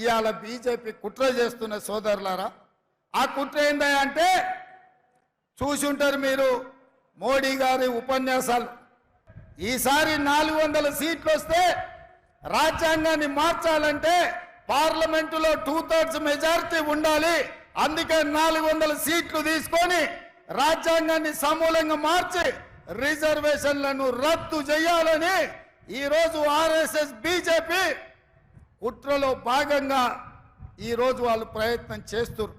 ఇవాళ బీజేపీ కుట్ర చేస్తున్న సోదరులారా ఆ కుట్ర ఏందా చూసుంటారు చూసి ఉంటారు మీరు మోడీ గారి ఉపన్యాసాలు. ఈసారి నాలుగు వందల సీట్లు వస్తే రాజ్యాంగాన్ని మార్చాలంటే పార్లమెంటులో టూ థర్డ్స్ మెజారిటీ ఉండాలి. అందుకే నాలుగు వందల సీట్లు తీసుకొని రాజ్యాంగాన్ని సమూలంగా మార్చి రిజర్వేషన్లను రద్దు చేయాలని ఈరోజు ఆర్ఎస్ఎస్ బీజేపీ కుట్రలో భాగంగా ఈరోజు వాళ్ళు ప్రయత్నం చేస్తున్నారు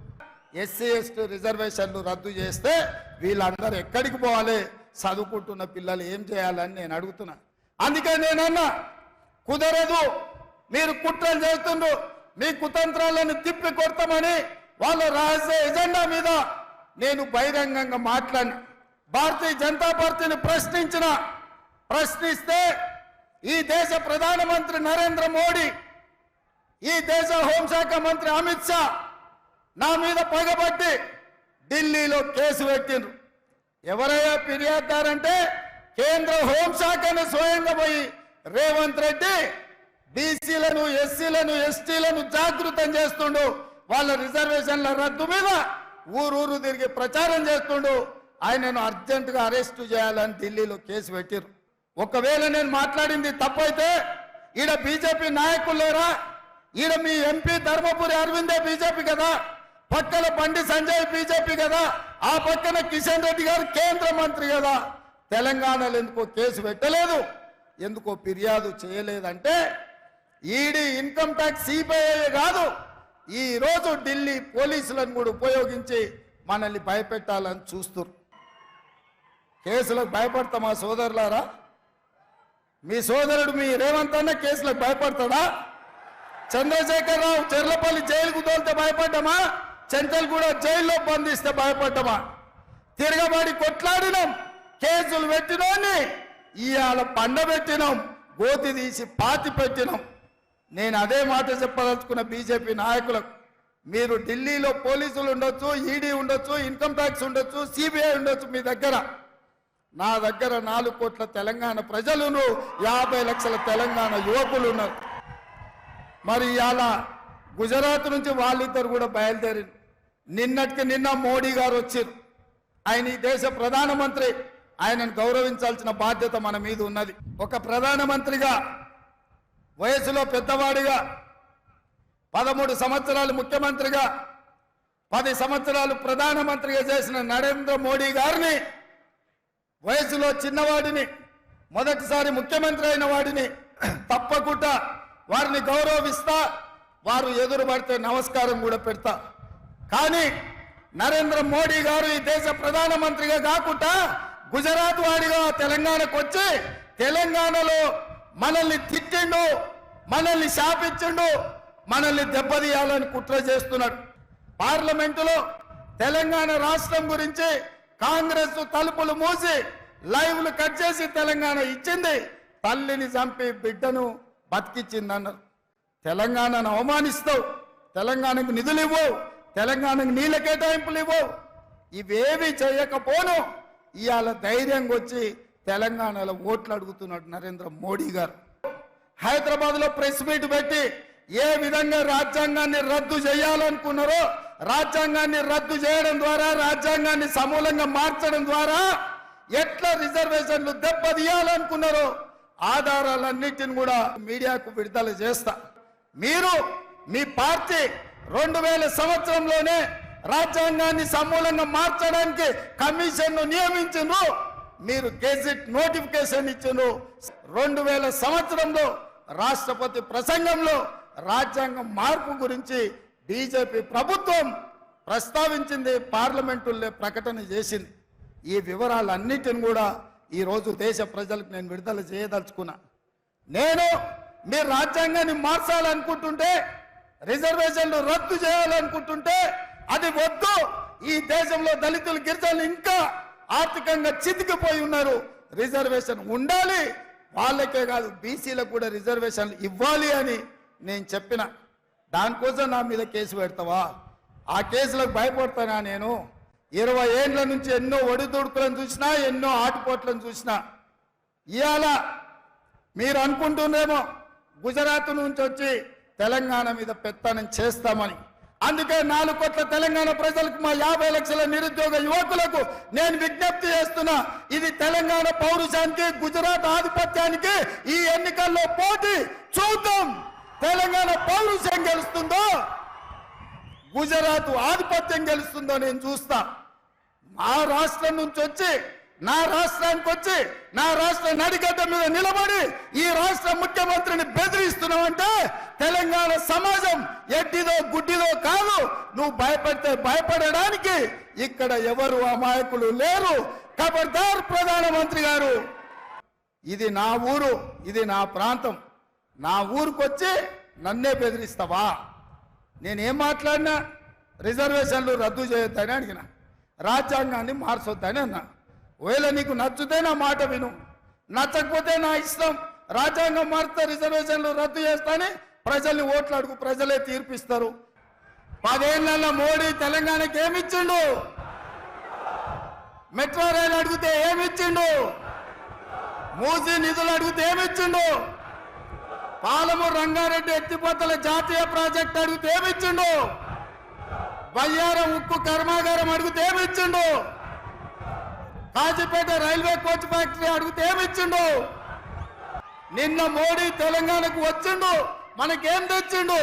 ఎస్సీ ఎస్టీ రిజర్వేషన్లు రద్దు చేస్తే వీళ్ళందరూ ఎక్కడికి పోవాలి? చదువుకుంటున్న పిల్లలు ఏం చేయాలని నేను అడుగుతున్నా. అందుకే నేనన్నా కుదరదు మీరు కుట్రలు చేస్తుండ్రు మీ కుతంత్రాలను తిప్పి కొడతామని వాళ్ళ రహస్య ఎజెండా మీద నేను బహిరంగంగా మాట్లాడి భారతీయ జనతా పార్టీని ప్రశ్నించిన ప్రశ్నిస్తే ఈ దేశ ప్రధానమంత్రి నరేంద్ర మోడీ ఈ దేశ హోంశాఖ మంత్రి అమిత్ షా నా మీద పగబట్టి ఢిల్లీలో కేసు పెట్టిండ్రు. ఎవరైనా ఫిర్యాదుదారంటే కేంద్ర హోంశాఖను స్వయంగా పోయి రేవంత్ రెడ్డి బీసీలను ఎస్సీలను ఎస్టీలను జాగృతం చేస్తుండు. వాళ్ళ రిజర్వేషన్ల రద్దు మీద ఊరూరు తిరిగి ప్రచారం చేస్తుండు. ఆయనను అర్జెంటుగా అరెస్టు చేయాలని ఢిల్లీలో కేసు పెట్టిరు ఒకవేళ నేను మాట్లాడింది తప్పైతే ఈడ బీజేపీ నాయకులు లేరా? ఈడ మీ ఎంపీ ధర్మపురి అరవిందే బీజేపీ కదా? పక్కన బండి సంజయ్ బీజేపీ కదా? ఆ పక్కన కిషన్ రెడ్డి గారు కేంద్ర మంత్రి కదా? తెలంగాణలో ఎందుకో కేసు పెట్టలేదు. ఎందుకో ఫిర్యాదు చేయలేదంటే ఈడీ ఇన్కమ్ ట్యాక్స్ సిబిఐ కాదు. ఈరోజు ఢిల్లీ పోలీసులను కూడా ఉపయోగించి మనల్ని భయపెట్టాలని చూస్తున్నారు కేసులకు భయపడతామా సోదరులారా? మీ సోదరుడు మీ రేవంత్ అన్న కేసులకు భయపడతాడా? చంద్రశేఖర్ రావు చెర్లపల్లి జైలుకు తోలితే భయపడ్డామా? చెంచల్గూడ జైల్లో బంధిస్తే భయపడ్డామా? తిరగబడి కొట్లాడినాం. కేసులు పెట్టినోని ఇవాళ పండబెట్టినాం గోతి తీసి పాతి పెట్టినాం. నేను అదే మాట చెప్పదలుచుకున్న బీజేపీ నాయకులకు మీరు ఢిల్లీలో పోలీసులు ఉండొచ్చు ఈడీ ఉండొచ్చు ఇన్కమ్ ట్యాక్స్ ఉండొచ్చు సిబిఐ ఉండొచ్చు మీ దగ్గర. నా దగ్గర నాలుగు కోట్ల తెలంగాణ ప్రజలును యాభై లక్షల తెలంగాణ యువకులు ఉన్నారు మరి ఇలా గుజరాత్ నుంచి వాళ్ళిద్దరు కూడా బయలుదేరి నిన్నటికి నిన్న మోడీ గారు వచ్చారు. ఆయన ఈ దేశ ప్రధానమంత్రి. ఆయనను గౌరవించాల్సిన బాధ్యత మన మీద ఉన్నది. ఒక ప్రధానమంత్రిగా వయసులో పెద్దవాడిగా పదమూడు సంవత్సరాలు ముఖ్యమంత్రిగా పది సంవత్సరాలు ప్రధానమంత్రిగా చేసిన నరేంద్ర మోడీ గారిని వయసులో చిన్నవాడిని మొదటిసారి ముఖ్యమంత్రి అయిన వాడిని తప్పకుండా వారిని గౌరవిస్తా వారు ఎదురుపడితే నమస్కారం కూడా పెడతా. కానీ నరేంద్ర మోడీ గారు ఈ దేశ ప్రధానమంత్రిగా కాకుండా గుజరాత్ వాడిగా తెలంగాణకు వచ్చి తెలంగాణలో మనల్ని తిట్టిండు మనల్ని శాపించిండు మనల్ని దెబ్బతీయాలని కుట్ర చేస్తున్నాడు. పార్లమెంటులో తెలంగాణ రాష్ట్రం గురించి కాంగ్రెస్ తలుపులు మూసి లైవ్లు కట్ చేసి తెలంగాణ ఇచ్చింది. తల్లిని చంపి బిడ్డను బతికిచ్చింది అన్నారు తెలంగాణను అవమానిస్తావు తెలంగాణకు నిధులు ఇవ్వవు తెలంగాణకు నీళ్ళ కేటాయింపులు ఇవ్వవు. ఇవేవి చేయకపోను. ఇవాళ ధైర్యంగా వచ్చి తెలంగాణలో ఓట్లు అడుగుతున్నాడు నరేంద్ర మోడీ గారు. హైదరాబాద్లో ప్రెస్ మీట్ పెట్టి ఏ విధంగా రాజ్యాంగాన్ని రద్దు చేయాలనుకున్నారో రాజ్యాంగాన్ని రద్దు చేయడం ద్వారా రాజ్యాంగాన్ని సమూలంగా మార్చడం ద్వారా ఎట్లా రిజర్వేషన్లు దెబ్బతీయాలనుకున్నారో ఆధారాలన్నిటిని కూడా మీడియాకు విడుదల చేస్తా. మీరు మీ పార్టీ రెండు వేల సంవత్సరంలోనే రాజ్యాంగాన్ని సమూలంగా మార్చడానికి కమిషన్ను నియమించిండ్రు. మీరు గెజిట్ నోటిఫికేషన్ ఇచ్చిండ్రు. రెండు వేల సంవత్సరంలో రాష్ట్రపతి ప్రసంగంలో రాజ్యాంగం మార్పు గురించి బీజేపీ ప్రభుత్వం ప్రస్తావించింది పార్లమెంటుల్లో ప్రకటన చేసింది. ఈ వివరాలన్నిటిని కూడా ఈ రోజు దేశ ప్రజలకు నేను విడుదల చేయదలుచుకున్నా. నేను మీరు రాజ్యాంగాన్ని మార్చాలనుకుంటుంటే రిజర్వేషన్లు రద్దు చేయాలనుకుంటుంటే అది వద్దు. ఈ దేశంలో దళితులు గిరిజనులు ఇంకా ఆర్థికంగా చితికిపోయి ఉన్నారు. రిజర్వేషన్ ఉండాలి. వాళ్ళకే కాదు బీసీలకు కూడా రిజర్వేషన్లు ఇవ్వాలి అని నేను చెప్పిన. దానికోసం నా మీద కేసు పెడతావా? ఆ కేసులకు భయపడతానా నేను? ఇరవై ఏండ్ల నుంచి ఎన్నో ఒడిదుడుకులను చూసినా ఎన్నో ఆటుపోట్లను చూసినా. ఇవాళ మీరు అనుకుంటుందేమో గుజరాత్ నుంచి వచ్చి తెలంగాణ మీద పెత్తనం చేస్తామని. అందుకే నాలుగు కోట్ల తెలంగాణ ప్రజలకు మా యాభై లక్షల నిరుద్యోగ యువకులకు నేను విజ్ఞప్తి చేస్తున్నా ఇది తెలంగాణ పౌరుషానికి గుజరాత్ ఆధిపత్యానికి ఈ ఎన్నికల్లో పోటీ చూద్దాం. తెలంగాణ పౌరుషం గెలుస్తుందో గుజరాత్ ఆధిపత్యం గెలుస్తుందో నేను చూస్తా. ఆ రాష్ట్రం నుంచి వచ్చి నా రాష్ట్రానికి వచ్చి నా రాష్ట్ర నడిగడ్డ మీద నిలబడి ఈ రాష్ట్ర ముఖ్యమంత్రిని బెదిరిస్తున్నావంటే తెలంగాణ సమాజం ఎడ్డిదో గుడ్డిదో కాదు. నువ్వు భయపడితే భయపడడానికి ఇక్కడ ఎవరు అమాయకులు లేరు. ఖబర్దార్ ప్రధానమంత్రి గారు ఇది నా ఊరు ఇది నా ప్రాంతం. నా ఊరికొచ్చి నన్నే బెదిరిస్తావా? నేనేం మాట్లాడినా రిజర్వేషన్లు రద్దు చేయొద్దని అడిగినా. రాజ్యాంగాన్ని మార్చొద్దని అన్నా. ఒకవేళ నీకు నచ్చితే నా మాట విను. నచ్చకపోతే నా ఇష్టం. రాజ్యాంగం మారితే రిజర్వేషన్లు రద్దు చేస్తాని ప్రజల్ని ఓట్లు అడుగు ప్రజలే తీర్పిస్తారు. పదేళ్ళ మోడీ తెలంగాణకి ఏమిచ్చిండు? మెట్రో రైలు అడిగితే ఏమిచ్చిండు? మూసీ నిధులు అడిగితే ఏమిచ్చిండు? పాలమూరు రంగారెడ్డి ఎత్తిపోతల జాతీయ ప్రాజెక్ట్ అడిగితే ఏమిచ్చిండు? బయ్యారం ఉక్కు కర్మాగారం అడిగితే ఏమిచ్చిండు? కాజీపేట రైల్వే కోచ్ ఫ్యాక్టరీ అడిగితే ఏమిచ్చిండు? నిన్న మోడీ తెలంగాణకు వచ్చిండు మనకేం తెచ్చిండు?